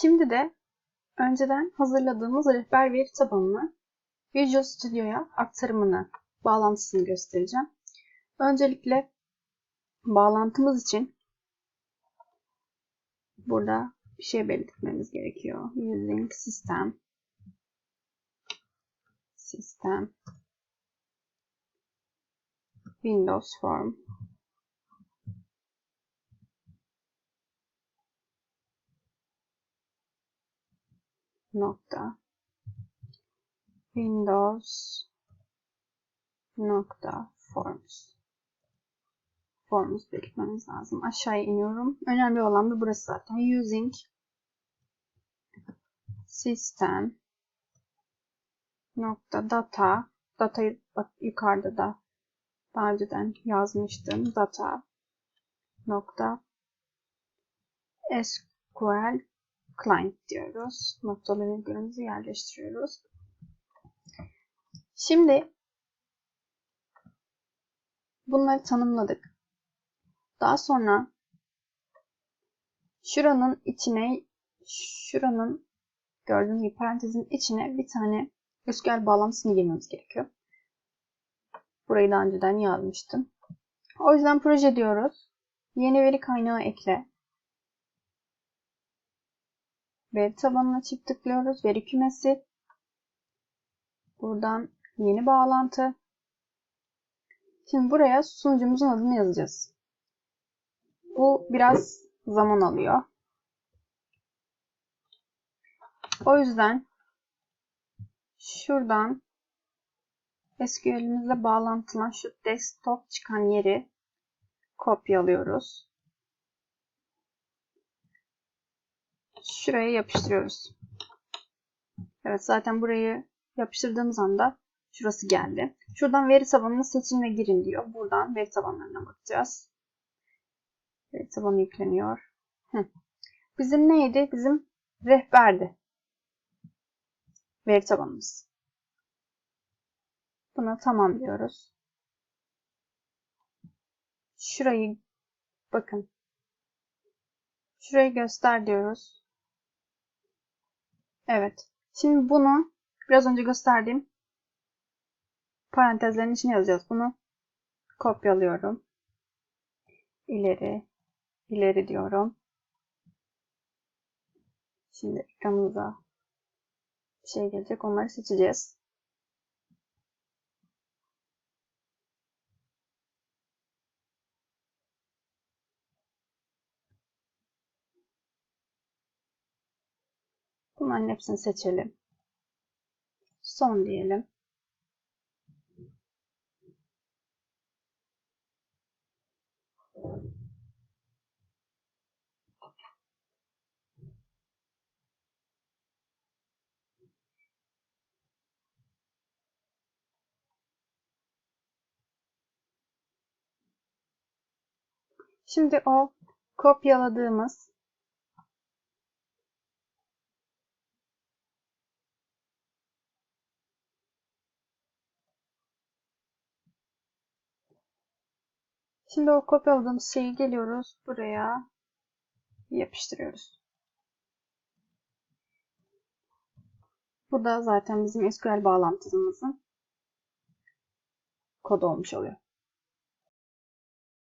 Şimdi de önceden hazırladığımız rehber veri tabanını Visual Studio'ya aktarımını, bağlantısını göstereceğim. Öncelikle bağlantımız için burada bir şey belirtmemiz gerekiyor. Using system system Windows Form nokta Windows nokta Forms Forms belirtmemiz lazım. Aşağıya iniyorum. Önemli olan da burası zaten. Using System nokta data datayı yukarıda da daha önceden yazmıştım. Data nokta SQL client diyoruz. Noktalı virgülümüzü yerleştiriyoruz. Şimdi bunları tanımladık. Daha sonra şuranın içine şuranın gördüğünüz gibi parantezin içine bir tane SQL bağlantısını girmemiz gerekiyor. Burayı daha önceden yazmıştım. O yüzden proje diyoruz. Yeni veri kaynağı ekle. Veri tabanına çift tıklıyoruz. Veri kümesi. Buradan yeni bağlantı. Şimdi buraya sunucumuzun adını yazacağız. Bu biraz zaman alıyor. O yüzden şuradan SQL'imizle bağlantılan şu desktop çıkan yeri kopyalıyoruz. Şuraya yapıştırıyoruz. Evet zaten burayı yapıştırdığımız anda şurası geldi. Şuradan veri tabanını seçin ve girin diyor. Buradan veri tabanlarına bakacağız. Veri tabanı yükleniyor. Hı. Bizim neydi? Bizim rehberdi. Veri tabanımız. Buna tamam diyoruz. Şurayı bakın. Şurayı göster diyoruz. Evet. Şimdi bunu biraz önce gösterdiğim parantezlerin içine yazacağız. Bunu kopyalıyorum. İleri, ileri diyorum. Şimdi ekranımıza bir şey gelecek. Onları seçeceğiz. Bunların hepsini seçelim. Son diyelim. Şimdi o kopyaladığımız Şimdi o kopyaladığımız şeyi geliyoruz buraya yapıştırıyoruz. Bu da zaten bizim SQL bağlantımızın kodu olmuş oluyor.